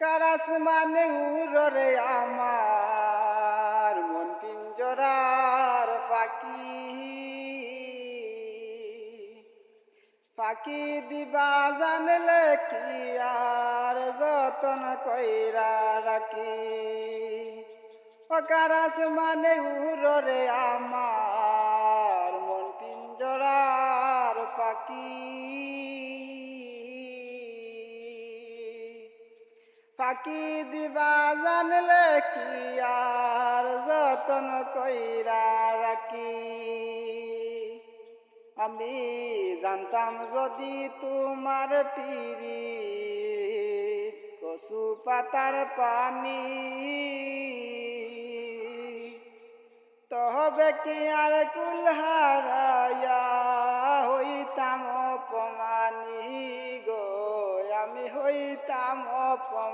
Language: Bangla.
কারাস মানে উররে আমার মন পিঞ্জরার ফাঁকি। ফাঁকি দিবা জানলে কি আর যতন কইরা রাখি। অকারাস মানে উররে আমার মন পিঞ্জরার পাখি পাখি দিবা জানলে কি আর যতন কইরা রাখি? আমি জানতাম যদি তোমার পিরি কচু পাতার পানি, তবে কি আর কুলহারায়া হইতাম অপমানি গো? আমি হইতাম অপমানি